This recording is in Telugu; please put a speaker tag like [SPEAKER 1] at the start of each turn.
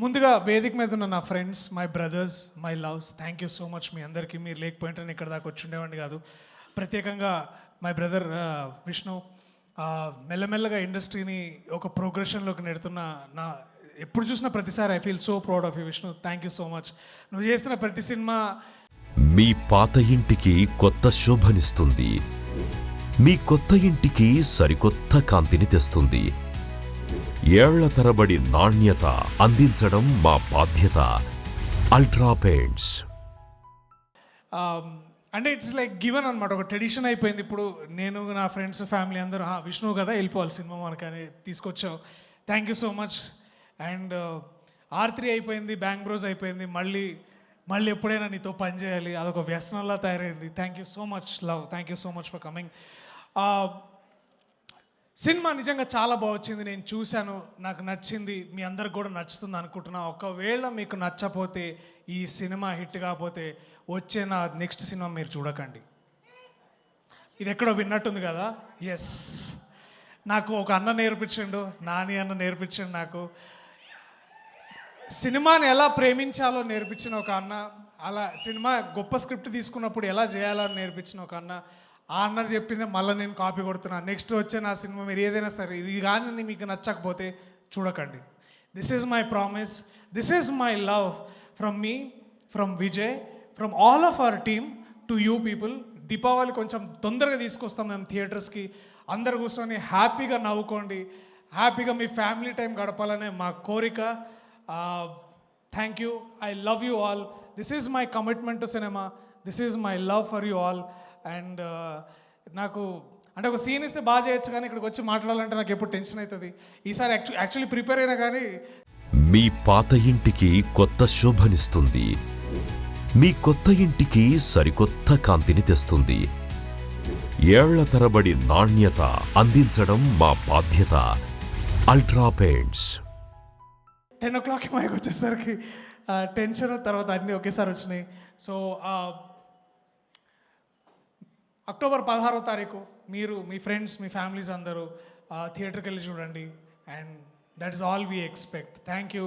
[SPEAKER 1] ముందుగా వేదిక మీద ఉన్న నా friends my brothers my loves thank you so much మీ అందరికీ. మీరు లేకపోయింటే నేను ఇక్కడ దాకా వచ్చిండేవాడిని కాదు. ప్రత్యేకంగా మై బ్రదర్ విష్ణు మెల్లమెల్లగా ఇండస్ట్రీని ఒక ప్రోగ్రెషన్లోకి నెడుతున్న నా ఎప్పుడు చూసినా ప్రతిసారి I feel so proud of you Vishnu thank you so much నువ్వు చేస్తున్న ప్రతి సినిమా
[SPEAKER 2] మీ పాత ఇంటికి కొత్త శోభనిస్తుంది. మీ కొత్త ఇంటికి సరికొత్త కాంతిని తెస్తుంది. ఏళ్ళ తరబడి నాణ్యత అందించడం మా బాధ్యత. అల్ట్రా పెయింట్స్
[SPEAKER 1] um, అంటే ఇట్స్ లైక్ గివెన్ అనమాట ఒక ట్రెడిషన్ అయిపోయింది. ఇప్పుడు నేను నా ఫ్రెండ్స్ ఫ్యామిలీ అందరూ విష్ణువు కదా వెళ్ళిపోవాలి సినిమా మనకని తీసుకొచ్చావు. Thank you so much and R three అయిపోయింది బ్యాంక్ బ్రోజ్ అయిపోయింది. మళ్ళీ మళ్ళీ ఎప్పుడైనా నీతో పని చేయాలి. అదొక వ్యసనంలా తయారైంది. Thank you so much love thank you so much for coming cinema నిజంగా చాలా బాగా వచ్చింది నేను చూశాను నాకు నచ్చింది మీ అందరికి కూడా నచ్చుతుంది అనుకుంటున్నా. ఒకవేళ మీకు నచ్చపోతే ఈ సినిమా హిట్ కాకపోతే వచ్చే నా నెక్స్ట్ సినిమా మీరు చూడకండి. ఇది ఎక్కడో విన్నట్టుంది కదా? ఎస్ నాకు ఒక అన్న నేర్పించండు నాని అన్న నేర్పించండు నాకు. సినిమాని ఎలా ప్రేమించాలో నేర్పించిన ఒక అన్న అలా సినిమా గొప్ప స్క్రిప్ట్ తీసుకున్నప్పుడు ఎలా చేయాలో నేర్పించిన ఒక అన్న. ఆ అన్న చెప్పింది మళ్ళీ నేను కాపీ కొడుతున్నా. నెక్స్ట్ వచ్చే నా సినిమా మీరు ఏదైనా సరే ఇది కానీ మీకు నచ్చకపోతే చూడకండి. This is my promise this is my love from me from Vijay from all of our team to you people Deepavali కొంచెం తొందరగా తీసుకొస్తాం మేము థియేటర్స్కి అందరు కూర్చొని హ్యాపీగా నవ్వుకోండి. హ్యాపీగా మీ ఫ్యామిలీ టైం గడపాలనే మా కోరిక. Thank you I love you all this is my commitment to cinema this is my love for you all and నాకు అంటే ఒక సీన్ ఇస్తే బాగా చేయొచ్చు కానీ ఇక్కడికి వచ్చి మాట్లాడాలంటే నాకు ఎప్పుడు టెన్షన్ అవుతుంది. ఈసారి యాక్చు యాక్చువల్లీ ప్రిపేర్ అయినా కానీ
[SPEAKER 2] మీ పాత ఇంటికి కొత్త శోభనిస్తుంది. మీ కొత్త ఇంటికి సరికొత్త కాంతిని తెస్తుంది. ఏళ్ళ తరబడి నాణ్యత అందించడం మా బాధ్యత. Ultra Paints.
[SPEAKER 1] టెన్ ఓ క్లాక్కి మాకు వచ్చేసరికి టెన్షన్ తర్వాత అన్నీ ఒకేసారి వచ్చినాయి. సో అక్టోబర్ పదహారో తారీఖు మీరు మీ ఫ్రెండ్స్ మీ ఫ్యామిలీస్ అందరూ థియేటర్కి వెళ్ళి చూడండి. And that is all we expect thank you